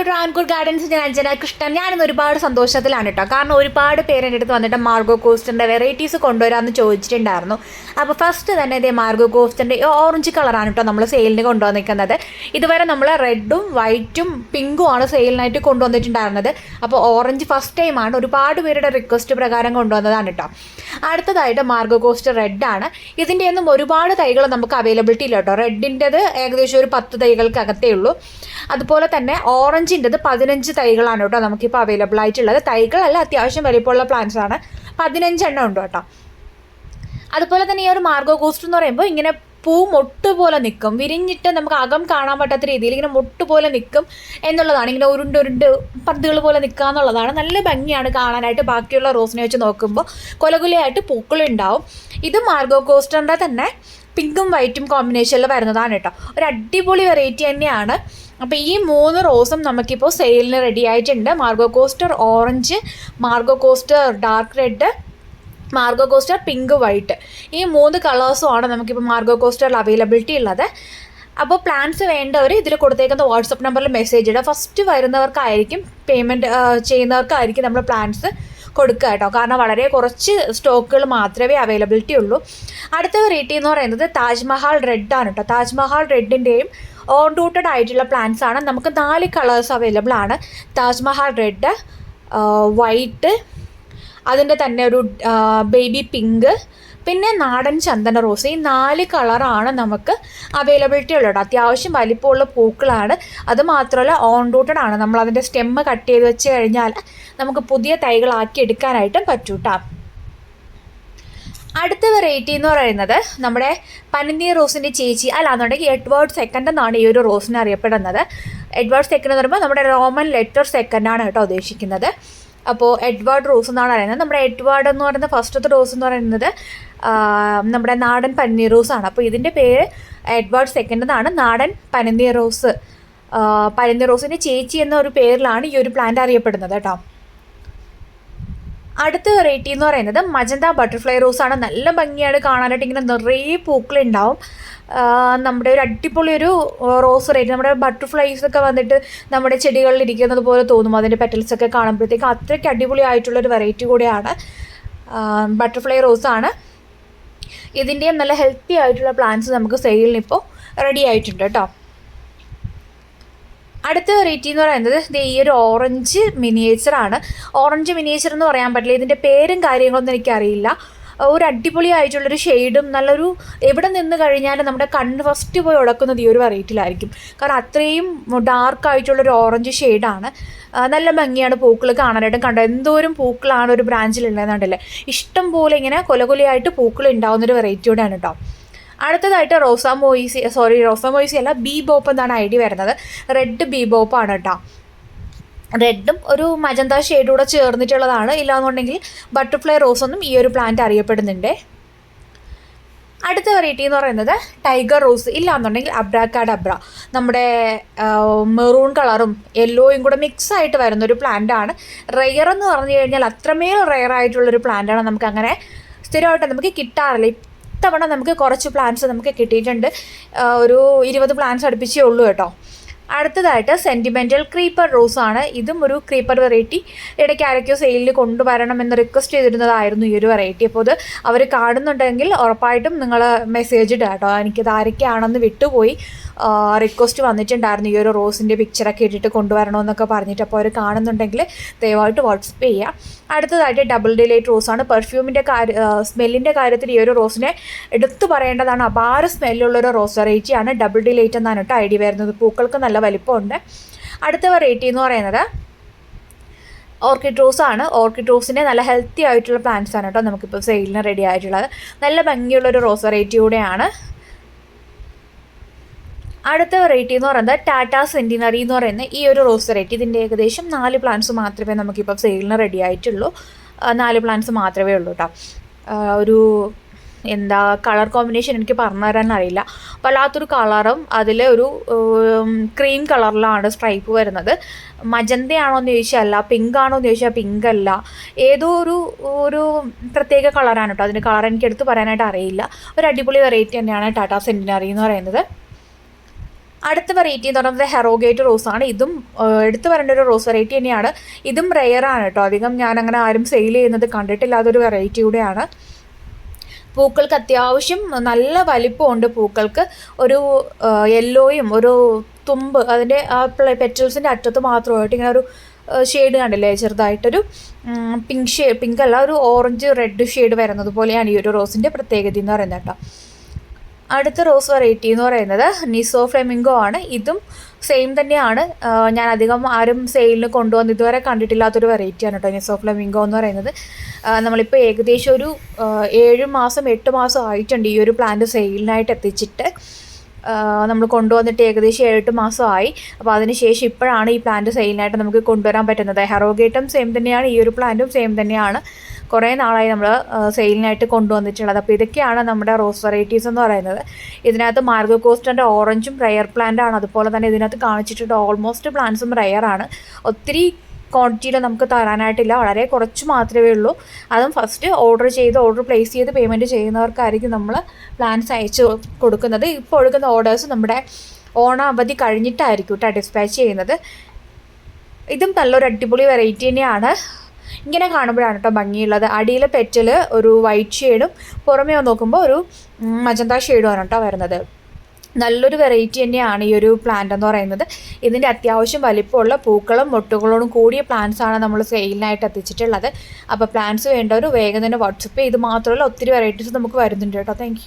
To Travancore gardens ഞാൻ അഞ്ജന കൃഷ്ണൻ. ഞാനിന്ന് ഒരുപാട് സന്തോഷത്തിലാണ് കേട്ടോ. കാരണം ഒരുപാട് പേര് എന്റെ അടുത്ത് വന്നിട്ട് മാർഗോ കോസ്റ്റിന്റെ വെറൈറ്റീസ് കൊണ്ടുവരാമെന്ന് ചോദിച്ചിട്ടുണ്ടായിരുന്നു. അപ്പോൾ ഫസ്റ്റ് തന്നെ ഇതേ മാർഗോ കോസ്റ്റിന്റെ ഓറഞ്ച് കളറാണ് കേട്ടോ നമ്മൾ സെയിലിന് കൊണ്ടുവന്നിരിക്കുന്നത് ഇതുവരെ നമ്മൾ റെഡും വൈറ്റും പിങ്കും ആണ് സെയിലിനായിട്ട് കൊണ്ടുവന്നിട്ടുണ്ടായിരുന്നത്. അപ്പോൾ ഓറഞ്ച് ഫസ്റ്റ് ടൈമാണ് ഒരുപാട് പേരുടെ റിക്വസ്റ്റ് പ്രകാരം കൊണ്ടുവന്നതാണ് കേട്ടോ. അടുത്തതായിട്ട് മാർഗോ കോസ്റ്റ് റെഡാണ് ഇതിന്റെ ഒന്നും ഒരുപാട് തൈകൾ നമുക്ക് അവൈലബിലിറ്റി ഇല്ല കേട്ടോ. റെഡിന്റെത് ഏകദേശം ഒരു പത്ത് തൈകൾക്കകത്തേ ഉള്ളൂ. അതുപോലെ തന്നെ ഓറഞ്ചിന്റെത് പതിനഞ്ച് തൈകളാണ് കേട്ടോ നമുക്കിപ്പോൾ അവൈലബിൾ ആയിട്ടുള്ളത്. തൈകളല്ല അത്യാവശ്യം വലിപ്പമുള്ള പ്ലാന്റ്സ് ആണ്. പതിനഞ്ചെണ്ണം ഉണ്ട് കേട്ടോ. അതുപോലെ തന്നെ ഈ ഒരു മാർഗോ കോസ്റ്റ് എന്ന് പറയുമ്പോൾ ഇങ്ങനെ പൂ മൊട്ട് പോലെ നിൽക്കും വിരിഞ്ഞിട്ട് നമുക്ക് അകം കാണാൻ പറ്റാത്ത രീതിയിൽ ഇങ്ങനെ മൊട്ട് പോലെ നിൽക്കും എന്നുള്ളതാണ്. ഇങ്ങനെ ഉരുണ്ട് ഉരുണ്ട് പന്തുകൾ പോലെ നിൽക്കുക എന്നുള്ളതാണ്. നല്ല ഭംഗിയാണ് കാണാനായിട്ട്. ബാക്കിയുള്ള റോസിനെ വെച്ച് നോക്കുമ്പോൾ കൊലകുലയായിട്ട് പൂക്കളുണ്ടാവും ഇത് മാർഗോ കോസ്റ്ററിന്റെ തന്നെ പിങ്കും വൈറ്റും കോമ്പിനേഷനിൽ വരുന്നതാണ് കേട്ടോ. ഒരു അടിപൊളി വെറൈറ്റി തന്നെയാണ്. അപ്പോൾ ഈ മൂന്ന് റോസും നമുക്കിപ്പോൾ സെയിലിന് റെഡി ആയിട്ടുണ്ട്. Margo coaster orange Margo coaster dark red Margo coaster pink white ഈ മൂന്ന് കളേഴ്സും ആണ് നമുക്കിപ്പോൾ മാർഗോ കോസ്റ്ററിൽ അവൈലബിലിറ്റി ഉള്ളത്. അപ്പോൾ പ്ലാൻസ് വേണ്ടവർ ഇതിൽ കൊടുത്തേക്കുന്ന വാട്സപ്പ് നമ്പറിൽ മെസ്സേജ് ഇടുക. ഫസ്റ്റ് വരുന്നവർക്കായിരിക്കും പേയ്മെന്റ് ചെയ്യുന്നവർക്കായിരിക്കും നമ്മൾ പ്ലാൻസ് കൊടുക്കുക കേട്ടോ. കാരണം വളരെ കുറച്ച് സ്റ്റോക്കുകൾ മാത്രമേ അവൈലബിലിറ്റി ഉള്ളൂ. അടുത്ത വെറൈറ്റി എന്ന് പറയുന്നത് താജ്മഹൽ ആണ് കേട്ടോ. താജ്മഹൽ റെഡിന്റെയും ഓൺ റൂട്ടഡ് ആയിട്ടുള്ള പ്ലാന്റ്സ് ആണ്. നമുക്ക് നാല് കളേഴ്സ് അവൈലബിൾ ആണ്. താജ്മഹൽ റെഡ് വൈറ്റ് അതിന്റെ തന്നെ ഒരു ബേബി പിങ്ക് പിന്നെ നാടൻ ചന്ദന റോസ് ഈ നാല് കളറാണ് നമുക്ക് അവൈലബിലിറ്റി ഉള്ളത്. അത്യാവശ്യം വലിപ്പമുള്ള പൂക്കളാണ്. അത് മാത്രമല്ല ഓൺ റൂട്ടഡ് ആണ്. നമ്മൾ അതിന്റെ സ്റ്റെമ്മ് കട്ട് ചെയ്ത് വെച്ച് കഴിഞ്ഞാൽ നമുക്ക് പുതിയ തൈകളാക്കി എടുക്കാനായിട്ടും പറ്റൂട്ടാ. അടുത്ത വെറൈറ്റി എന്ന് പറയുന്നത് നമ്മുടെ പനിനീർ റോസിന്റെ ചേച്ചി അല്ലാന്നുണ്ടെങ്കിൽ എഡ്വേർഡ് സെക്കൻഡ് എന്നാണ് ഈ ഒരു റോസിനെ അറിയപ്പെടുന്നത്. എഡ്വേർഡ് സെക്കൻഡ് എന്ന് പറയുമ്പോൾ നമ്മുടെ റോമൻ ലെറ്റർ സെക്കൻഡാണ് കേട്ടോ ഉദ്ദേശിക്കുന്നത്. അപ്പോൾ എഡ്വേർഡ് റോസ് എന്നാണ് പറയുന്നത്. നമ്മുടെ എഡ്വേർഡ് എന്ന് പറയുന്ന ഫസ്റ്റത്തെ റോസ് എന്ന് പറയുന്നത് നമ്മുടെ നാടൻ പനിനീർ ആണ്. അപ്പോൾ ഇതിന്റെ പേര് എഡ്വേർഡ് സെക്കൻഡ് എന്നാണ്. നാടൻ പനിനീർ റോസ് പനിനീർ റോസിന്റെ ചേച്ചി എന്ന ഒരു പേരിലാണ് ഈ ഒരു പ്ലാന്റ് അറിയപ്പെടുന്നത് കേട്ടോ. അടുത്ത വെറൈറ്റി എന്ന് പറയുന്നത് മജന്ത ബട്ടർഫ്ലൈ റോസ് ആണ്. നല്ല ഭംഗിയാണ് കാണാനായിട്ട്. ഇങ്ങനെ നിറയെ പൂക്കളുണ്ടാവും. നമ്മുടെ ഒരു അടിപൊളി ഒരു റോസ് റേറ്റ് നമ്മുടെ ബട്ടർഫ്ലൈസ് ഒക്കെ വന്നിട്ട് നമ്മുടെ ചെടികളിൽ ഇരിക്കുന്നത് പോലെ തോന്നും. അതിന്റെ പെറ്റൽസ് ഒക്കെ കാണുമ്പോഴത്തേക്ക് അത്രയ്ക്ക് അടിപൊളി ആയിട്ടുള്ള ഒരു വെറൈറ്റി കൂടിയാണ് ബട്ടർഫ്ലൈ റോസ് ആണ്. ഇതിന്റെയും നല്ല ഹെൽത്തി ആയിട്ടുള്ള പ്ലാന്റ്സ് നമുക്ക് സെയിലിന് ഇപ്പോൾ റെഡി ആയിട്ടുണ്ട് കേട്ടോ അടുത്ത വെറൈറ്റി എന്ന് പറയുന്നത് ഈ ഒരു ഓറഞ്ച് മിനിയേച്ചർ ആണ്. ഓറഞ്ച് മിനിയേച്ചർ എന്ന് പറയാൻ പറ്റില്ല. ഇതിന്റെ പേരും കാര്യങ്ങളൊന്നും എനിക്കറിയില്ല. ഒരു അടിപൊളി ആയിട്ടുള്ളൊരു ഷെയ്ഡും നല്ലൊരു എവിടെ നിന്ന് കഴിഞ്ഞാലും നമ്മുടെ കണ്ണ് ഫസ്റ്റ് പോയി ഉടക്കുന്നത് ഈ ഒരു വെറൈറ്റിയിലായിരിക്കും കാരണം അത്രയും ഡാർക്ക് ആയിട്ടുള്ളൊരു ഓറഞ്ച് ഷെയ്ഡാണ് നല്ല ഭംഗിയാണ് പൂക്കൾ കാണാനായിട്ടും കണ്ടത്. എന്തോരം പൂക്കളാണ് ഒരു ബ്രാഞ്ചിലുള്ളതെന്നുണ്ടല്ലേ ഇഷ്ടം പോലെ ഇങ്ങനെ കൊലകൊലയായിട്ട് പൂക്കൾ ഉണ്ടാകുന്നൊരു വെറൈറ്റിയോടെയാണ് കേട്ടോ അടുത്തതായിട്ട് റോസാ മോയിസി സോറി റോസാ മോയിസി അല്ല ബി ബോപ്പ് എന്നാണ് ഐ ഡി വരുന്നത്. റെഡ് ബി ബോപ്പാണ് കേട്ടോ റെഡും ഒരു മജന്ത ഷെയ്ഡൂടെ ചേർന്നിട്ടുള്ളതാണ്. ഇല്ലാന്നുണ്ടെങ്കിൽ ബട്ടർഫ്ലൈ റോസ് ഒന്നും ഈ ഒരു പ്ലാന്റ് അറിയപ്പെടുന്നുണ്ട്. അടുത്ത വെറൈറ്റി എന്ന് പറയുന്നത് ടൈഗർ റോസ് ഇല്ലാന്നുണ്ടെങ്കിൽ അബ്ര നമ്മുടെ മെറൂൺ കളറും യെല്ലോയും കൂടെ മിക്സ് ആയിട്ട് വരുന്ന ഒരു പ്ലാന്റ് ആണ്. റെയർ എന്ന് പറഞ്ഞു കഴിഞ്ഞാൽ അത്രമേൽ റെയർ ആയിട്ടുള്ളൊരു പ്ലാന്റ് ആണ് നമുക്ക് അങ്ങനെ സ്ഥിരമായിട്ട് നമുക്ക് കിട്ടാറില്ല. ഇത്തവണ നമുക്ക് കുറച്ച് പ്ലാൻസ് നമുക്ക് കിട്ടിയിട്ടുണ്ട്. ഒരു ഇരുപത് പ്ലാന്റ്സ് അടുപ്പിച്ചേ ഉള്ളൂ കേട്ടോ. അടുത്തതായിട്ട് സെന്റിമെന്റൽ ക്രീപ്പർ റോസ് ആണ്. ഇതും ഒരു ക്രീപ്പർ വെറൈറ്റി ഇടയ്ക്ക് ആരൊക്കെയോ സെയിലിൽ കൊണ്ടുവരണം എന്ന് റിക്വസ്റ്റ് ചെയ്തിരുന്നതായിരുന്നു ഈ ഒരു വെറൈറ്റി അപ്പോൾ അത് അവർ കാണുന്നുണ്ടെങ്കിൽ ഉറപ്പായിട്ടും നിങ്ങൾ മെസ്സേജ് ഇടുക കേട്ടോ. എനിക്കത് ആരൊക്കെയാണെന്ന് വിട്ടുപോയി. റിക്വസ്റ്റ് വന്നിട്ടുണ്ടായിരുന്നു ഈ ഒരു റോസിന്റെ പിക്ചറൊക്കെ ഇട്ടിട്ട് കൊണ്ടുവരണമെന്നൊക്കെ പറഞ്ഞിട്ട്. അപ്പോൾ അവർ കാണുന്നുണ്ടെങ്കിൽ ദയവായിട്ട് വാട്സപ്പ് ചെയ്യുക. അടുത്തതായിട്ട് ഡബിൾ ഡിലൈറ്റ് റോസാണ് പെർഫ്യൂമിന്റെ കാര്യ സ്മെല്ലിന്റെ കാര്യത്തിൽ ഈ ഒരു റോസിനെ എടുത്തു പറയേണ്ടതാണ്. അപാര സ്മെല്ലുള്ളൊരു റോസ് വെറൈറ്റിയാണ് ഡബിൾ ഡിലൈറ്റ് എന്നാണ് കേട്ടോ ഐ ഡി വരുന്നത്. പൂക്കൾക്ക് നല്ല വലിപ്പമുണ്ട്. അടുത്ത വെറൈറ്റി എന്ന് പറയുന്നത് ഓർക്കിഡ് റോസ് ആണ്. ഓർക്കിഡ് റോസിന്റെ നല്ല ഹെൽത്തി ആയിട്ടുള്ള പ്ലാന്റ്സ് ആണ് കേട്ടോ നമുക്കിപ്പോൾ സെയിലിന് റെഡി ആയിട്ടുള്ളത്. നല്ല ഭംഗിയുള്ളൊരു റോസ് വെറൈറ്റി കൂടെയാണ്. അടുത്ത വെറൈറ്റി എന്ന് പറയുന്നത് ടാറ്റ സെന്റിനറി എന്ന് പറയുന്ന ഈ ഒരു റോസ് വെറൈറ്റി ഇതിന്റെ ഏകദേശം നാല് പ്ലാന്റ്സ് മാത്രമേ നമുക്കിപ്പോൾ സെയിലിന് റെഡി ആയിട്ടുള്ളൂ. നാല് പ്ലാന്റ്സ് മാത്രമേ ഉള്ളൂ കേട്ടോ. ഒരു എന്താ കളർ കോമ്പിനേഷൻ എനിക്ക് പറഞ്ഞു തരാൻ അറിയില്ല. വല്ലാത്തൊരു കളറും അതിൽ ഒരു ക്രീം കളറിലാണ് സ്ട്രൈപ്പ് വരുന്നത്. മജന്തയാണോ എന്ന് ചോദിച്ചാൽ അല്ല പിങ്ക് ആണോ എന്ന് ചോദിച്ചാൽ പിങ്ക് അല്ല ഏതോ ഒരു ഒരു പ്രത്യേക കളറാണ് കേട്ടോ. അതിന്റെ കളർ എനിക്ക് എടുത്ത് പറയാനായിട്ട് അറിയില്ല. ഒരു അടിപൊളി വെറൈറ്റി തന്നെയാണ് ടാറ്റാ സെന്റിനറി എന്ന് പറയുന്നത്. അടുത്ത വെറൈറ്റി എന്ന് പറയുന്നത് ഹെറോഗേറ്റ് റോസ് ആണ്. ഇതും എടുത്തു പറയേണ്ട ഒരു റോസ് വെറൈറ്റി തന്നെയാണ്. ഇതും റെയറാണ് കേട്ടോ. അധികം ഞാൻ അങ്ങനെ ആരും സെയിൽ ചെയ്യുന്നത് കണ്ടിട്ടില്ലാത്തൊരു വെറൈറ്റി കൂടെയാണ്. പൂക്കൾക്ക് അത്യാവശ്യം നല്ല വലിപ്പമുണ്ട് പൂക്കൾക്ക്. ഒരു യെല്ലോയും ഒരു തുമ്പ് അതിന്റെ ആ പെറ്റൽസിന്റെ അറ്റത്ത് മാത്രമായിട്ട് ഇങ്ങനെ ഒരു ഷെയ്ഡ് കണ്ടില്ലേ? ചെറുതായിട്ടൊരു പിങ്ക് ഷെയ്ഡ് പിങ്ക് അല്ല ഒരു ഓറഞ്ച് റെഡ് ഷെയ്ഡ് വരുന്നത് പോലെയാണ് ഈ ഒരു റോസിന്റെ പ്രത്യേകത എന്ന് പറയുന്നത് കേട്ടോ. അടുത്ത റോസ് വെറൈറ്റി എന്ന് പറയുന്നത് നിസോ ഫ്ലെമിംഗോ ആണ്. ഇതും സെയിം തന്നെയാണ്. ഞാൻ അധികം ആരും സെയിലിന് കൊണ്ടുവന്ന് ഇതുവരെ കണ്ടിട്ടില്ലാത്തൊരു വെറൈറ്റിയാണ് കേട്ടോ നിസോ ഫ്ലെമിംഗോ എന്ന് പറയുന്നത്. നമ്മളിപ്പോൾ ഏകദേശം ഒരു ഏഴ് മാസം എട്ട് മാസം ആയിട്ടുണ്ട് ഈ ഒരു പ്ലാന്റ് സെയിലിനായിട്ട് എത്തിച്ചിട്ട്. നമ്മൾ കൊണ്ടുവന്നിട്ട് ഏകദേശം ഏഴെട്ട് മാസമായി. അപ്പോൾ അതിനുശേഷം ഇപ്പോഴാണ് ഈ പ്ലാന്റ് സെയിലിനായിട്ട് നമുക്ക് കൊണ്ടുവരാൻ പറ്റുന്നത്. ഹെറോഗേറ്റും സെയിം തന്നെയാണ്. ഈ ഒരു പ്ലാന്റും സെയിം തന്നെയാണ്. കുറേ നാളായി നമ്മൾ സെയിലിനായിട്ട് കൊണ്ടുവന്നിട്ടുള്ളത്. അപ്പോൾ ഇതൊക്കെയാണ് നമ്മുടെ റോസ് വെറൈറ്റീസ് എന്ന് പറയുന്നത്. ഇതിനകത്ത് മാർഗോ കോസ്റ്റന്റെ ഓറഞ്ചും റയർ പ്ലാന്റ് ആണ്. അതുപോലെ തന്നെ ഇതിനകത്ത് കാണിച്ചിട്ടുണ്ട് ഓൾമോസ്റ്റ് പ്ലാന്റ്സും റയർ ആണ്. ഒത്തിരി ക്വാണ്ടിറ്റിയിൽ നമുക്ക് തരാനായിട്ടില്ല. വളരെ കുറച്ച് മാത്രമേ ഉള്ളൂ. അതും ഫസ്റ്റ് ഓർഡർ ചെയ്ത് ഓർഡർ പ്ലേസ് ചെയ്ത് പേയ്മെന്റ് ചെയ്യുന്നവർക്കായിരിക്കും നമ്മൾ പ്ലാൻസ് അയച്ച് കൊടുക്കുന്നത്. ഇപ്പോൾ കൊടുക്കുന്ന ഓർഡേഴ്സ് നമ്മുടെ ഓണ അവധി കഴിഞ്ഞിട്ടായിരിക്കും കേട്ടോ ഡിസ്പാച്ച് ചെയ്യുന്നത്. ഇതും നല്ലൊരു അടിപൊളി വെറൈറ്റി തന്നെയാണ്. ഇങ്ങനെ കാണുമ്പോഴാണ് കേട്ടോ ഭംഗിയുള്ളത്. അടിയിലെ പെറ്റൽ ഒരു വൈറ്റ് ഷെയ്ഡും പുറമേ നോക്കുമ്പോൾ ഒരു മജന്ത ഷെയ്ഡുമാണ് കേട്ടോ വരുന്നത്. നല്ലൊരു വെറൈറ്റി തന്നെയാണ് ഈ ഒരു പ്ലാന്റ് എന്ന് പറയുന്നത്. ഇതിന്റെ അത്യാവശ്യം വലിപ്പമുള്ള പൂക്കളും മുട്ടുകളോടും കൂടിയ പ്ലാന്റ്സ് ആണ് നമ്മൾ സെയിലിനായിട്ട് എത്തിച്ചിട്ടുള്ളത്. അപ്പോൾ പ്ലാന്റ്സ് വേണ്ടവർ വേഗം തന്നെ വാട്സപ്പ് ചെയ്ത് മാത്രമല്ല ഒത്തിരി വെറൈറ്റീസ് നമുക്ക് വരുന്നുണ്ട് കേട്ടോ. താങ്ക്